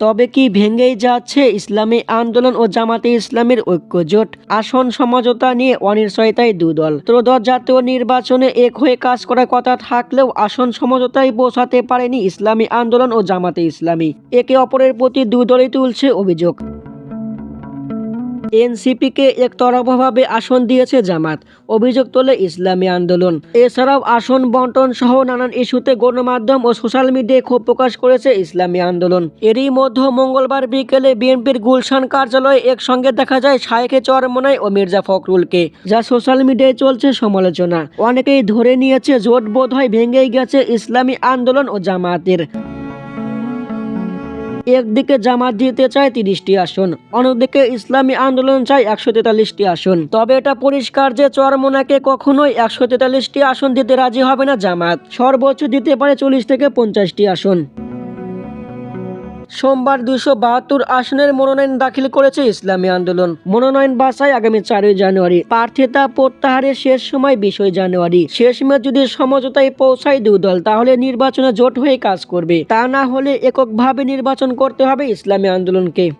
তবে কি ভেঙেই যাচ্ছে ইসলামী আন্দোলন ও জামাতে ইসলামের ঐক্যজোট? আসন সমঝোতা নিয়ে অনিশ্চয়তায় দুদল ত্রোদশ জাতীয় নির্বাচনে এক হয়ে কাজ করার কথা থাকলেও আসন সমঝোতায় বোঝাতে পারেনি ইসলামী আন্দোলন ও জামাতে ইসলামী। একে অপরের প্রতি দুদলই তুলছে অভিযোগ। এনসিপিকে একতরফাভাবে আসন দিয়েছে জামাত। অভিযোগ তোলে ইসলামী আন্দোলন। এছাড়াও আসন বন্টন সহ নানান ইস্যুতে গণমাধ্যম ও সোশ্যাল মিডিয়ায় ক্ষোভ প্রকাশ করেছে ইসলামী আন্দোলন। এরই মধ্যে মঙ্গলবার বিকেলে বিএনপির গুলশান কার্যালয়ে একসঙ্গে দেখা যায় শায়েখে চরমনাই ও মির্জা ফখরুলকে, যা সোশ্যাল মিডিয়ায় চলছে সমালোচনা। অনেকেই ধরে নিয়েছে জোট বোধ হয় ভেঙেই গেছে ইসলামী আন্দোলন ও জামাতের। একদিকে জামাত দিতে চায় তিরিশটি আসন, অন্যদিকে ইসলামী আন্দোলন চায় একশো তেতাল্লিশটি আসন। তবে এটা পরিষ্কার যে চরমোনাকে কখনোই একশো তেতাল্লিশটি আসন দিতে রাজি হবে না জামাত। সর্বোচ্চ দিতে পারে চল্লিশ থেকে পঞ্চাশটি আসন। সোমবার দুশো বাহাত্তর আসনের মনোনয়ন দাখিল করেছে ইসলামী আন্দোলন। মনোনয়ন বাছাই আগামী চারই জানুয়ারি। প্রার্থিতা প্রত্যাহারের শেষ সময় বিশই জানুয়ারি। শেষ শেষমেশ যদি সমঝোতায় পৌঁছায় দুই দল, তাহলে নির্বাচনে জোট হয়ে কাজ করবে। তা না হলে এককভাবে নির্বাচন করতে হবে ইসলামী আন্দোলনকে।